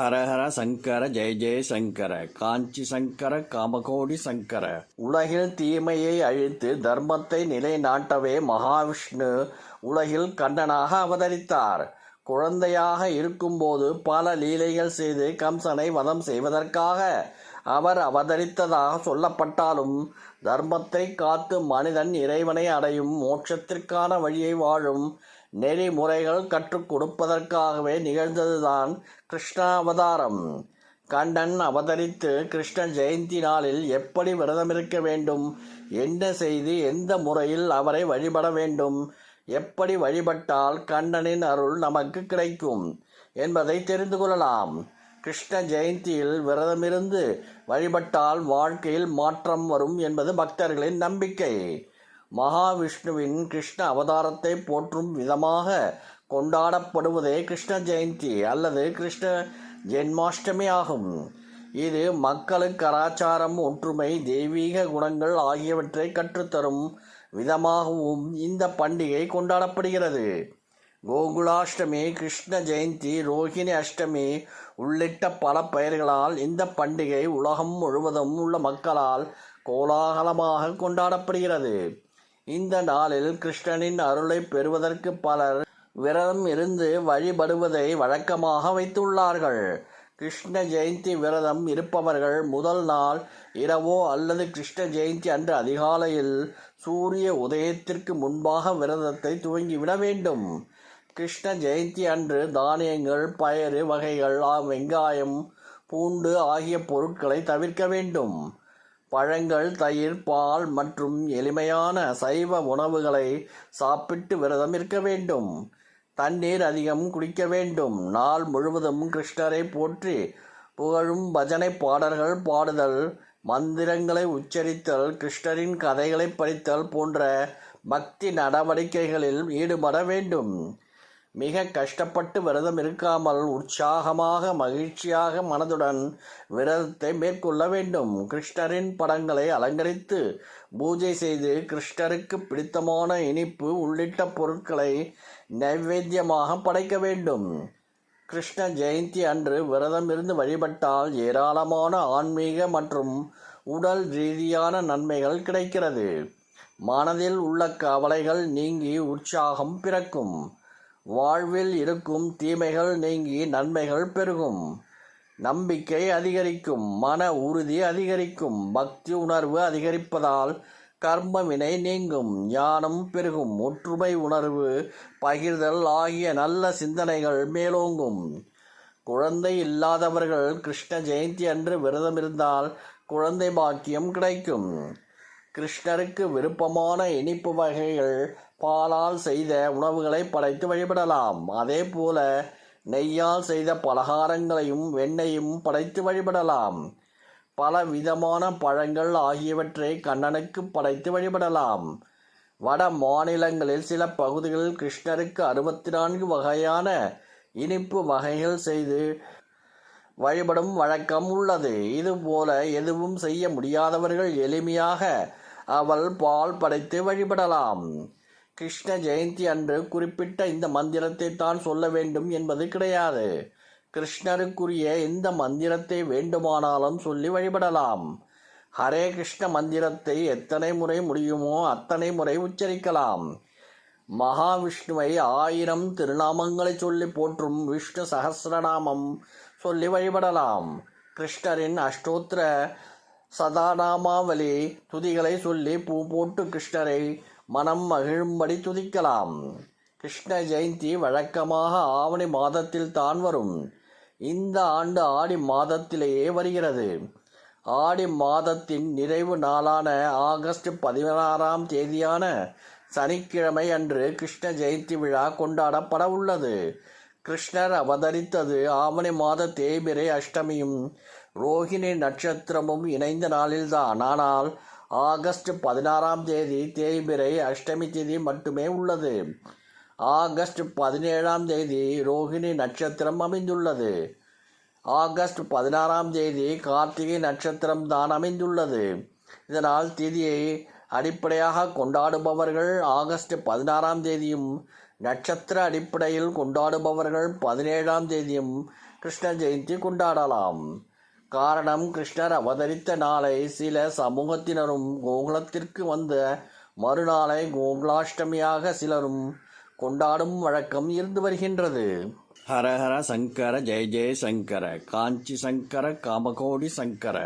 ஹரஹர சங்கர ஜெய ஜெய சங்கர காஞ்சி சங்கர காமகோடி சங்கர. உலகில் தீமையை அழித்து தர்மத்தை நிலைநாட்டவே மகாவிஷ்ணு உலகில் கண்ணனாக அவதரித்தார். குழந்தையாக இருக்கும்போது பல லீலைகள் செய்து கம்சனை வதம் செய்வதற்காக அவர் அவதரித்ததாக சொல்லப்பட்டாலும் தர்மத்தை காத்து மனிதன் இறைவனை அடையும் மோட்சத்திற்கான வழியை வாழும் நெறிமுறைகள் கற்றுக் கொடுப்பதற்காகவே நிகழ்ந்ததுதான் கிருஷ்ணாவதாரம். கண்ணன் அவதரித்து கிருஷ்ண ஜெயந்தி நாளில் எப்படி விரதமிருக்க வேண்டும்? என்ன செய்து எந்த முறையில் அவரை வழிபட வேண்டும்? எப்படி வழிபட்டால் கண்ணனின் அருள் நமக்கு கிடைக்கும் என்பதை தெரிந்து கொள்ளலாம். கிருஷ்ண ஜெயந்தியில் விரதமிருந்து வழிபட்டால் வாழ்க்கையில் மாற்றம் வரும் என்பது பக்தர்களின் நம்பிக்கை. மகாவிஷ்ணுவின் கிருஷ்ண அவதாரத்தை போற்றும் விதமாக கொண்டாடப்படுவதே கிருஷ்ண ஜெயந்தி அல்லது கிருஷ்ண ஜென்மாஷ்டமி ஆகும். இது மக்களுக்கு கலாச்சாரம் ஒற்றுமை தெய்வீக குணங்கள் ஆகியவற்றை கற்றுத்தரும் விதமாகவும் இந்த பண்டிகை கொண்டாடப்படுகிறது. கோகுலாஷ்டமி கிருஷ்ண ஜெயந்தி ரோஹிணி அஷ்டமி உள்ளிட்ட பல பெயர்களால் இந்த பண்டிகை உலகம் முழுவதும் உள்ள மக்களால் கோலாகலமாக கொண்டாடப்படுகிறது. இந்த நாளில் கிருஷ்ணனின் அருளை பெறுவதற்கு பலர் விரதம் இருந்து வழிபடுவதை வழக்கமாக வைத்துள்ளார்கள். கிருஷ்ண ஜெயந்தி விரதம் இருப்பவர்கள் முதல் நாள் இரவோ அல்லது கிருஷ்ண ஜெயந்தி அன்று அதிகாலையில் சூரிய உதயத்திற்கு முன்பாக விரதத்தை துவங்கிவிட வேண்டும். கிருஷ்ண ஜெயந்தி அன்று தானியங்கள் பயறு வகைகள் வெங்காயம் பூண்டு ஆகிய பொருட்களை தவிர்க்க வேண்டும். பழங்கள் தயிர் பால் மற்றும் எளிமையான சைவ உணவுகளை சாப்பிட்டு விரதம் இருக்க வேண்டும். தண்ணீர் அதிகம் குடிக்க வேண்டும். நாள் முழுவதும் கிருஷ்ணரை போற்றி புகழும் பஜனை பாடல்கள் பாடுதல் மந்திரங்களை உச்சரித்தல் கிருஷ்ணரின் கதைகளை படித்தல் போன்ற பக்தி நடவடிக்கைகளில் ஈடுபட வேண்டும். மிக கஷ்டப்பட்டு விரதம் இருக்காமல் உற்சாகமாக மகிழ்ச்சியாக மனதுடன் விரதத்தை மேற்கொள்ள வேண்டும். கிருஷ்ணரின் படங்களை அலங்கரித்து பூஜை செய்து கிருஷ்ணருக்கு பிடித்தமான இனிப்பு உள்ளிட்ட பொருட்களை நைவேத்தியமாக படைக்க வேண்டும். கிருஷ்ண ஜெயந்தி அன்று விரதம் இருந்து வழிபட்டால் ஏராளமான ஆன்மீக மற்றும் உடல் ரீதியான நன்மைகள் கிடைக்கிறது. மனதில் உள்ள கவலைகள் நீங்கி உற்சாகம் பிறக்கும். வாழ்வில் இருக்கும் தீமைகள் நீங்கி நன்மைகள் பெருகும். நம்பிக்கை அதிகரிக்கும் மன உறுதி அதிகரிக்கும் பக்தி உணர்வு அதிகரிப்பதால் கர்மவினை நீங்கும் ஞானம் பெருகும் ஒற்றுமை உணர்வு பகிர்தல் ஆகிய நல்ல சிந்தனைகள் மேலோங்கும். குழந்தை இல்லாதவர்கள் கிருஷ்ண ஜெயந்தி அன்று விரதம் இருந்தால் குழந்தை பாக்கியம் கிடைக்கும். கிருஷ்ணருக்கு விருப்பமான இனிப்பு வகைகள் பாலால் செய்த உணவுகளை படைத்து வழிபடலாம். அதே போல நெய்யால் செய்த பலகாரங்களையும் வெண்ணையும் படைத்து வழிபடலாம். பல விதமான பழங்கள் ஆகியவற்றை கண்ணனுக்கு படைத்து வழிபடலாம். வட மாநிலங்களில் சில பகுதிகளில் கிருஷ்ணருக்கு அறுபத்தி நான்கு வகையான இனிப்பு வகைகள் செய்து வழிபடும் வழக்கம் உள்ளது. இதுபோல எதுவும் செய்ய முடியாதவர்கள் எளிமையாக அவள் பால் படைத்து வழிபடலாம். கிருஷ்ண ஜெயந்தி அன்று குறிப்பிட்ட இந்த மந்திரத்தை தான் சொல்ல வேண்டும் என்பது கிடையாது. கிருஷ்ணருக்குரிய எந்த மந்திரத்தை வேண்டுமானாலும் சொல்லி வழிபடலாம். ஹரே கிருஷ்ண மந்திரத்தை எத்தனை முறை முடியுமோ அத்தனை முறை உச்சரிக்கலாம். மகாவிஷ்ணுவை ஆயிரம் திருநாமங்களை சொல்லி போற்றும் விஷ்ணு சகசிரநாமம் சொல்லி வழிபடலாம். கிருஷ்ணரின் அஷ்டோத்திர சதாநாமாவளி துதிகளை சொல்லி பூ போட்டு கிருஷ்ணரை மனம் மகிழும்படி துதிக்கலாம். கிருஷ்ண ஜெயந்தி வழக்கமாக ஆவணி மாதத்தில் தான் வரும். இந்த ஆண்டு ஆடி மாதத்திலேயே வருகிறது. ஆடி மாதத்தின் நிறைவு நாளான ஆகஸ்ட் பதினாறாம் தேதியான சனிக்கிழமை அன்று கிருஷ்ண ஜெயந்தி விழா கொண்டாடப்பட உள்ளது. கிருஷ்ணர் அவதரித்தது ஆவணி மாத தேய்பிரை அஷ்டமியும் ரோஹிணி நட்சத்திரமும் இணைந்த நாளில்தான். ஆனால் ஆகஸ்ட் பதினாறாம் தேதி தேய்பிரை அஷ்டமி தேதி மட்டுமே உள்ளது. ஆகஸ்ட் பதினேழாம் தேதி ரோஹிணி நட்சத்திரம் அமைந்துள்ளது. ஆகஸ்ட் பதினாறாம் தேதி கார்த்திகை நட்சத்திரம் தான் அமைந்துள்ளது. இதனால் திதியை அடிப்படையாக கொண்டாடுபவர்கள் ஆகஸ்ட் பதினாறாம் தேதியும் நட்சத்திர அடிப்படையில் கொண்டாடுபவர்கள் பதினேழாம் தேதியும் கிருஷ்ண ஜெயந்தி கொண்டாடலாம். காரணம் கிருஷ்ணர் அவதரித்த நாளை சில சமூகத்தினரும் கோகுலத்திற்கு வந்த மறுநாளை கோகுலாஷ்டமியாக சிலரும் கொண்டாடும் வழக்கம் இருந்து வருகின்றது. ஹரஹர சங்கர ஜெய ஜெய சங்கர காஞ்சி சங்கர காமகோடி சங்கர.